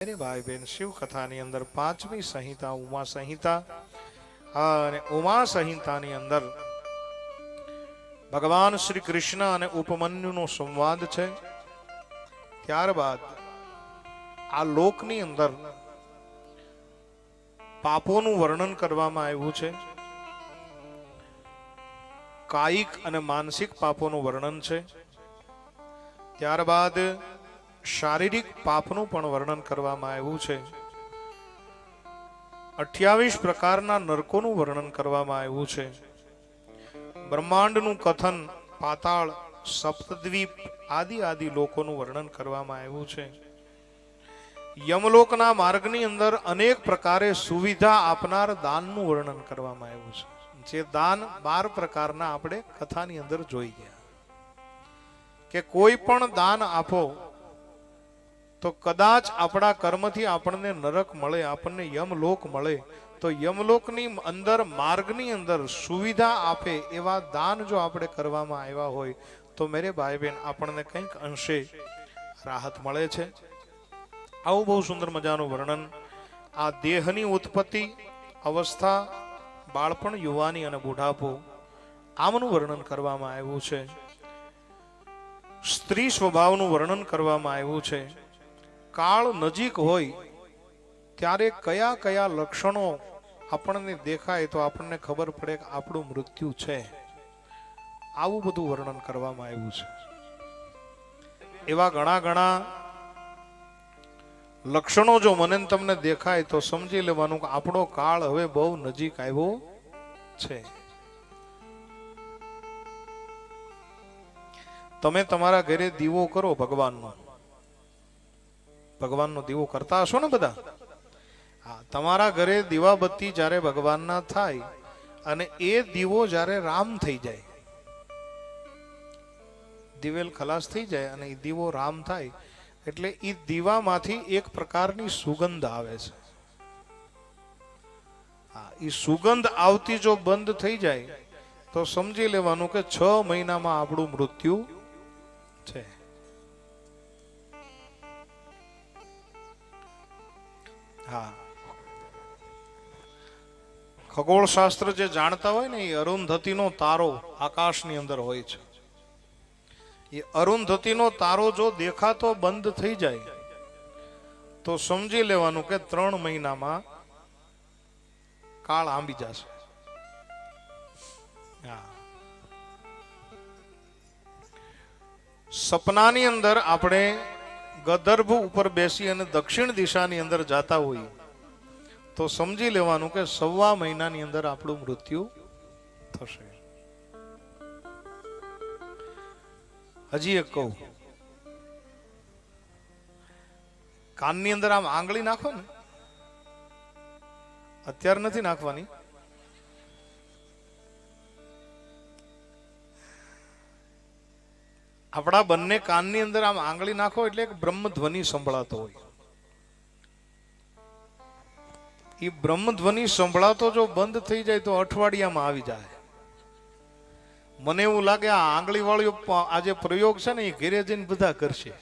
અરે ભાઈ બેન, શિવ કથાની અંદર પાંચમી સંહિતા, ઉમા સંહિતા અને ઉમા સંહિતાની અંદર ભગવાન શ્રી કૃષ્ણ અને ઉપમન્યુનો સંવાદ છે. ત્યારબાદ આ લોકની અંદર પાપોનું વર્ણન કરવામાં આવ્યું છે. કાયિક અને માનસિક પાપોનું વર્ણન છે. ત્યારબાદ શારીરિક પાપનું પણ વર્ણન કરવામાં આવ્યું છે. અઠ્યાવીસ પ્રકારના નરકોનું વર્ણન કરવામાં આવ્યું છે. બ્રહ્માંડનું કથન, પાતાળ, સપ્તદ્વીપ આદિ આદિ લોકોનું વર્ણન કરવામાં આવ્યું છે. યમલોકના માર્ગની અંદર અનેક પ્રકારે સુવિધા આપનાર દાનનું વર્ણન કરવામાં આવ્યું છે. જે દાન બાર પ્રકારના આપણે કથાની અંદર જોઈ ગયા. કે કોઈ પણ દાન આપો તો કદાચ આપણા કર્મથી આપણને નરક મળે, આપણને યમલોક મળે, તો યમલોકની અંદર, માર્ગની અંદર સુવિધા આપે એવા દાન જો આપણે કરવામાં આવ્યા હોય, તો મેરે ભાઈ બહેન આપણને કંઈક અંશે રાહત મળે છે. આવું બહુ સુંદર મજાનું વર્ણન. આ દેહની ઉત્પત્તિ અવસ્થા, બાળપણ, યુવાની અને બુઢાપો, આમનું વર્ણન કરવામાં આવ્યું છે. સ્ત્રી સ્વભાવનું વર્ણન કરવામાં આવ્યું છે. કાળ નજીક હોય, ત્યારે કયા કયા લક્ષણો આપણને દેખાય તો આપણને ખબર પડે કે આપણું મૃત્યુ છે. આવું બધું વર્ણન કરવામાં આવ્યું છે. એવા ઘણા ઘણા લક્ષણો જો મને તમને દેખાય તો સમજી લેવાનું કે આપણો કાળ હવે બહુ નજીક આવ્યો છે. તમે તમારા ઘરે દીવો કરો ભગવાનનો. ભગવાનનો દીવો કરતા હશો ને બધા? હા, તમારા ઘરે દીવાબત્તી જ્યારે ભગવાનના થાય અને એ દીવો જ્યારે રામ થઈ જાય, દિવેલ ખલાસ થઈ જાય અને એ દીવો રામ થાય, એટલે એ દીવામાંથી એક પ્રકારની સુગંધ આવે છે. હા એ સુગંધ આવતી જો બંધ થઈ જાય, તો સમજી લેવાનું કે છ મહિનામાં આપણું મૃત્યુ છે. હા. ખગોળ શાસ્ત્ર જે જાણતા હોય ને, એ અરુંધતીનો તારો આકાશની અંદર હોય છે. એ અરુંધતીનો તારો જો દેખાતો બંધ થઈ જાય, તો સમજી લેવાનું કે ત્રણ મહિનામાં કાળ આંબી જશે. સપનાની અંદર આપણે ગદર્ભ ઉપર બેસી અને દક્ષિણ દિશાની અંદર જાતા હોઈએ તો સમજી લેવાનું કે સવા મહિનાની અંદર આપણું મૃત્યુ થશે. હજી એક કહું. કાનની અંદર આમ આંગળી નાખો ને, અત્યારે નથી નાખવાની. આપણા બંને કાનની અંદર આમ આંગળી નાખો એટલે એક બ્રહ્મ ધ્વનિ સંભળાતો હોય. એ બ્રહ્મ ધ્વનિ સંભળાતો જો બંધ થઈ જાય તો અઠવાડિયામાં આવી જાય. મને એવું લાગે આ આંગળી વાળો આજે પ્રયોગ છે ને એ ઘેરે જઈને બધા કરશે.